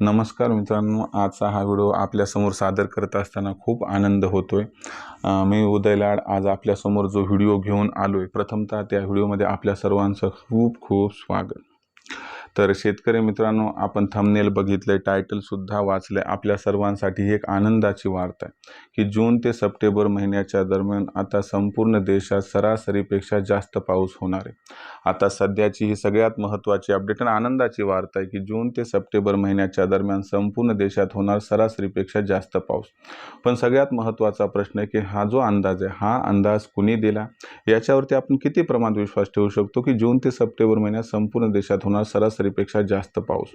नमस्कार मित्रांनो आजचा हा व्हिडिओ आपल्यासमोर सादर करत असताना खूप आनंद होतो आहे मी उदय लाड. आज आपल्यासमोर जो व्हिडिओ घेऊन आलो आहे प्रथमतः त्या व्हिडिओमध्ये आपल्या सर्वांचं खूप खूप स्वागत. तर शेतकरी मित्रांनो आपण थंबनेल बघितले टायटलसुद्धा वाचले आपल्या सर्वांसाठी एक आनंदाची वार्ता आहे की जून ते सप्टेंबर महिन्याच्या दरम्यान आता संपूर्ण देशात सरासरीपेक्षा जास्त पाऊस होणार आहे. आता सध्याची ही सगळ्यात महत्त्वाची अपडेट आणि आनंदाची वार्ता आहे की जून ते सप्टेंबर महिन्याच्या दरम्यान संपूर्ण देशात होणार सरासरीपेक्षा जास्त पाऊस. पण सगळ्यात महत्त्वाचा प्रश्न आहे की हा जो अंदाज आहे हा अंदाज कुणी दिला? याच्यावरती आपण किती प्रमाणात विश्वास ठेवू शकतो की जून ते सप्टेंबर महिन्यात संपूर्ण देशात होणार सरासरीपेक्षा जास्त पाऊस.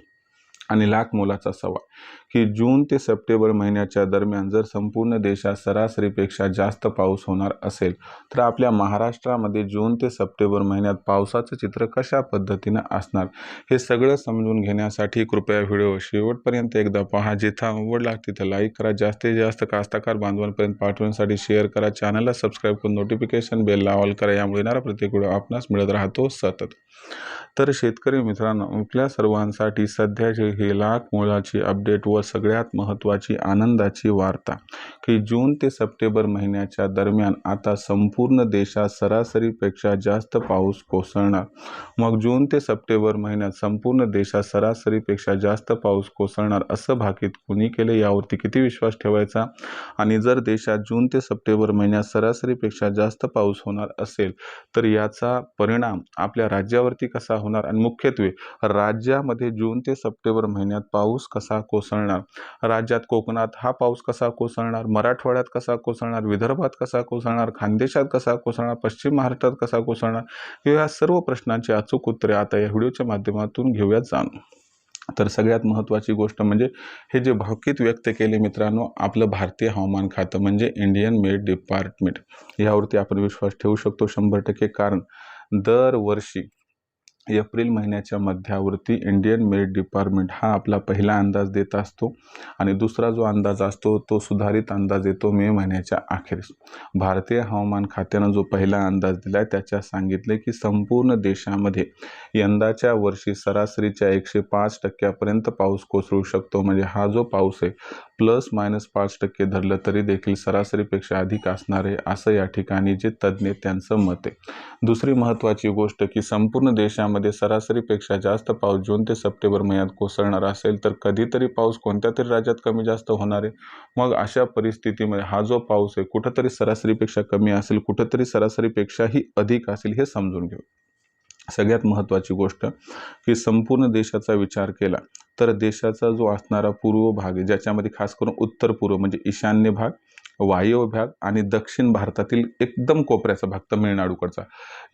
आणि लाख मोलाचा सवाल. की जून ते सप्टेंबर महिन्याच्या दरम्यान जर संपूर्ण देशात सरासरीपेक्षा जास्त पाऊस होणार असेल तर आपल्या महाराष्ट्रामध्ये जून ते सप्टेंबर महिन्यात पावसाचं चित्र कशा पद्धतीनं असणार हे सगळं समजून घेण्यासाठी कृपया व्हिडिओ शेवटपर्यंत एकदा पहा. जिथं आवडला तिथं लाईक करा. जास्तीत जास्त कास्तकार बांधवांपर्यंत पाठवण्यासाठी शेअर करा. चॅनलला सबस्क्राईब करून नोटिफिकेशन बेलला ऑल करा. यामुळे येणारा प्रत्येक व्हिडिओ आपणास मिळत राहतो सतत. तर शेतकरी मित्रांनो आपल्या सर्वांसाठी सध्याची हे लाख मोलाची अपडेट व सगळ्यात महत्त्वाची आनंदाची वार्ता की जून ते सप्टेंबर महिन्याच्या दरम्यान आता संपूर्ण देशात सरासरीपेक्षा जास्त पाऊस कोसळणार. मग जून ते सप्टेंबर महिन्यात संपूर्ण देशात सरासरीपेक्षा जास्त पाऊस कोसळणार असं भाकीत कुणी केले यावरती किती विश्वास ठेवायचा? आणि जर देशात जून ते सप्टेंबर महिन्यात सरासरीपेक्षा जास्त पाऊस होणार असेल तर याचा परिणाम आपल्या राज्यावरती कसा होणार? आणि मुख्यत्वे राज्यामध्ये जून ते सप्टेंबर महिन्यात पाऊस कसा कोसळणार? राज्यात कोकणात हा पाऊस कसा कोसळणार? मराठवाड्यात कसा कोसळणार? विदर्भात कसा कोसळणार? खानदेशात कसा कोसळणार? पश्चिम महाराष्ट्रात कसा कोसळणार? या सर्व प्रश्नांची अचूक उत्तरे आता या व्हिडिओच्या माध्यमातून घेऊयात जाणून. तर सगळ्यात महत्त्वाची गोष्ट म्हणजे हे जे भावकीत व्यक्त केले मित्रांनो आपलं भारतीय हवामान खातं म्हणजे इंडियन मेड डिपार्टमेंट. यावरती आपण विश्वास ठेवू शकतो शंभर टक्के कारण दरवर्षी एप्रिल महिन्याच्या मध्यावरती इंडियन मेरिट डिपार्टमेंट हा आपला पहिला अंदाज देत असतो आणि दुसरा जो अंदाज असतो तो सुधारित अंदाज येतो मे महिन्याच्या अखेरीस. भारतीय हवामान खात्यानं जो पहिला अंदाज दिला आहे त्याच्यात सांगितले की संपूर्ण देशामध्ये यंदाच्या वर्षी सरासरीच्या एकशे पाच टक्क्यापर्यंत पाऊस कोसळू शकतो. म्हणजे हा जो पाऊस आहे प्लस मायनस पाच टक्के धरलं तरी देखील सरासरीपेक्षा अधिक असणार आहे असं या ठिकाणी जे तज्ज्ञ त्यांचं मत आहे. दुसरी महत्त्वाची गोष्ट की संपूर्ण देशामध्ये सरासरीपेक्षा जास्त पाऊस जून ते सप्टेंबर महिन्यात कोसळणार असेल तर कधीतरी पाऊस कोणत्या तरी राज्यात कमी जास्त होणार आहे? मग अशा परिस्थितीमध्ये हा जो पाऊस आहे कुठंतरी सरासरीपेक्षा कमी असेल कुठंतरी सरासरीपेक्षाही अधिक असेल हे समजून घेऊ. सगळ्यात महत्त्वाची गोष्ट की संपूर्ण देशाचा विचार केला तर देशाचा जो असणारा पूर्व भाग आहे ज्याच्यामध्ये खास करून उत्तर पूर्व म्हणजे ईशान्य भाग वायव्य भाग आणि दक्षिण भारतातील एकदम कोपऱ्याचा भाग तमिळनाडूकडचा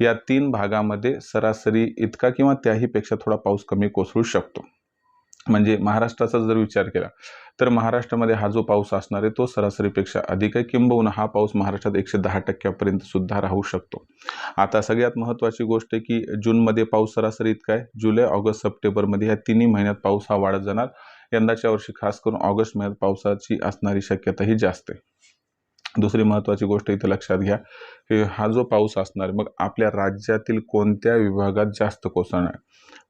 या तीन भागामध्ये सरासरी इतका किंवा त्याहीपेक्षा थोडा पाऊस कमी कोसळू शकतो. म्हणजे महाराष्ट्राचा जर विचार केला तर महाराष्ट्रामध्ये हा जो पाऊस असणार आहे तो सरासरीपेक्षा अधिक आहे. किंबहुना हा पाऊस महाराष्ट्रात एकशे दहा टक्क्यापर्यंत सुद्धा राहू शकतो. आता सगळ्यात महत्त्वाची गोष्ट आहे की जूनमध्ये पाऊस सरासरी इतका आहे. जुलै ऑगस्ट सप्टेंबरमध्ये ह्या तिन्ही महिन्यात पाऊस हा वाढत जाणार. यंदाच्या वर्षी खास करून ऑगस्ट महिन्यात पावसाची असणारी शक्यता ही जास्त आहे. दुसरी महत्त्वाची गोष्ट इथं लक्षात घ्या की हा जो पाऊस असणार आहे, मग आपल्या राज्यातील कोणत्या विभागात जास्त कोसळणार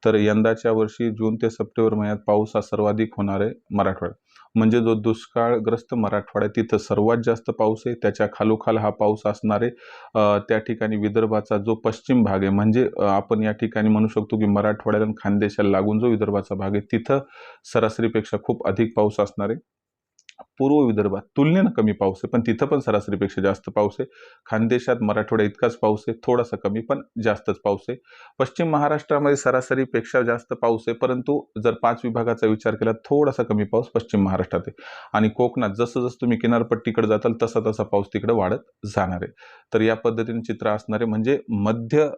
तर यंदाच्या वर्षी जून ते सप्टेंबर महिन्यात पाऊस हा सर्वाधिक होणार आहे मराठवाड्यात. म्हणजे जो दुष्काळग्रस्त मराठवाडा आहे तिथं सर्वात जास्त पाऊस आहे त्याच्या खालोखाल हा पाऊस असणार आहे. त्या ठिकाणी विदर्भाचा जो पश्चिम भाग आहे म्हणजे आपण या ठिकाणी म्हणू शकतो की मराठवाड्याला आणि खानदेशाला लागून जो विदर्भाचा भाग आहे तिथं सरासरीपेक्षा खूप अधिक पाऊस असणार आहे. पूर्व विदर्भात. तुलनेनं कमी पाऊस आहे पण तिथं पण सरासरीपेक्षा जास्त पाऊस आहे. खानदेशात मराठवाड्या इतकाच पाऊस आहे थोडासा कमी पण जास्तच पाऊस आहे. पश्चिम महाराष्ट्रामध्ये सरासरीपेक्षा जास्त पाऊस आहे परंतु जर पाच विभागाचा विचार केला थोडासा कमी पाऊस पश्चिम महाराष्ट्रात आहे. आणि कोकणात जसं जसं तुम्ही किनारपट्टीकडे जाताल तसा तसा पाऊस तिकडे वाढत जाणार आहे. तर या पद्धतीने चित्र असणारे म्हणजे मध्य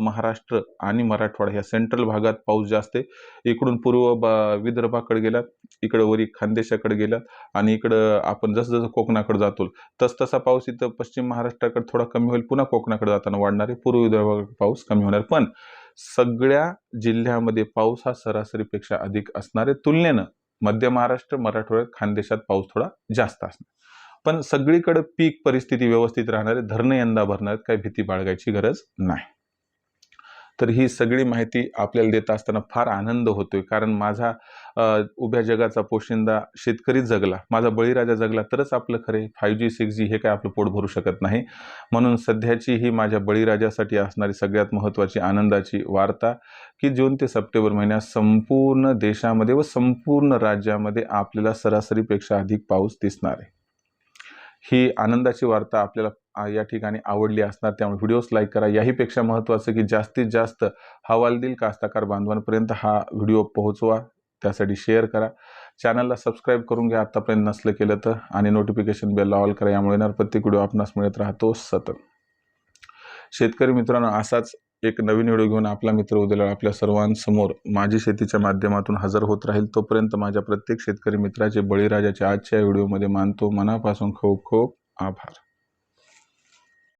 महाराष्ट्र आणि मराठवाडा ह्या सेंट्रल भागात पाऊस जास्त आहे. इकडून पूर्व बा विदर्भाकडे गेलात इकडं वरी खानदेशाकडे गेलात आणि इकडं आपण जसं जसं कोकणाकडे जातो तस तसा पाऊस इथं पश्चिम महाराष्ट्राकडे थोडा कमी होईल. पुन्हा कोकणाकडे जाताना वाढणार आहे पूर्व विदर्भाकडे पाऊस कमी होणार. पण सगळ्या जिल्ह्यामध्ये पाऊस हा सरासरीपेक्षा अधिक असणार आहे तुलनेनं मध्य महाराष्ट्र मराठवाड्यात खानदेशात पाऊस थोडा जास्त असणार. पण सगळीकडे पीक परिस्थिती व्यवस्थित राहणार आहे धरणं यंदा भरणार आहेत काही भीती बाळगायची गरज नाही. तर ही सगळी माहिती आपल्याला देत असताना फार आनंद होतोय. कारण माझा उभ्या जगाचा पोशिंदा शेतकरी जगला. माझा बळीराजा जगला तरच आपलं खरे फायव्ह जी सिक्स जी हे काय आपलं पोट भरू शकत नाही. म्हणून सध्याची ही माझ्या बळीराजासाठी असणारी सगळ्यात महत्त्वाची आनंदाची वार्ता की जून ते सप्टेंबर महिन्यात संपूर्ण देशामध्ये व संपूर्ण राज्यामध्ये आपल्याला सरासरीपेक्षा अधिक पाऊस दिसणार आहे. ही आनंदाची वार्ता आपल्याला या ठिकाणी आवडली असणार. त्यामुळे व्हिडिओज लाईक करा. याहीपेक्षा महत्त्वाचं की जास्तीत जास्त हवालदिल कास्ताकार बांधवांपर्यंत हा व्हिडिओ पोहोचवा. त्यासाठी शेअर करा. चॅनलला सबस्क्राईब करून घ्या. आत्तापर्यंत नसलं केलं तर आणि नोटिफिकेशन बेल ऑल करा. यामुळे येणार प्रत्येक व्हिडिओ आपणास मिळत राहतो सतत. शेतकरी मित्रांनो असाच एक नवीन व्हिडिओ घेऊन आपला मित्र उद्याला आपल्या सर्वांसमोर माझी शेतीच्या माध्यमातून हजर होत राहील. तोपर्यंत माझ्या प्रत्येक शेतकरी मित्राचे बळीराजाच्या आजच्या व्हिडिओमध्ये मानतो. मनापासून खूप खूप आभार.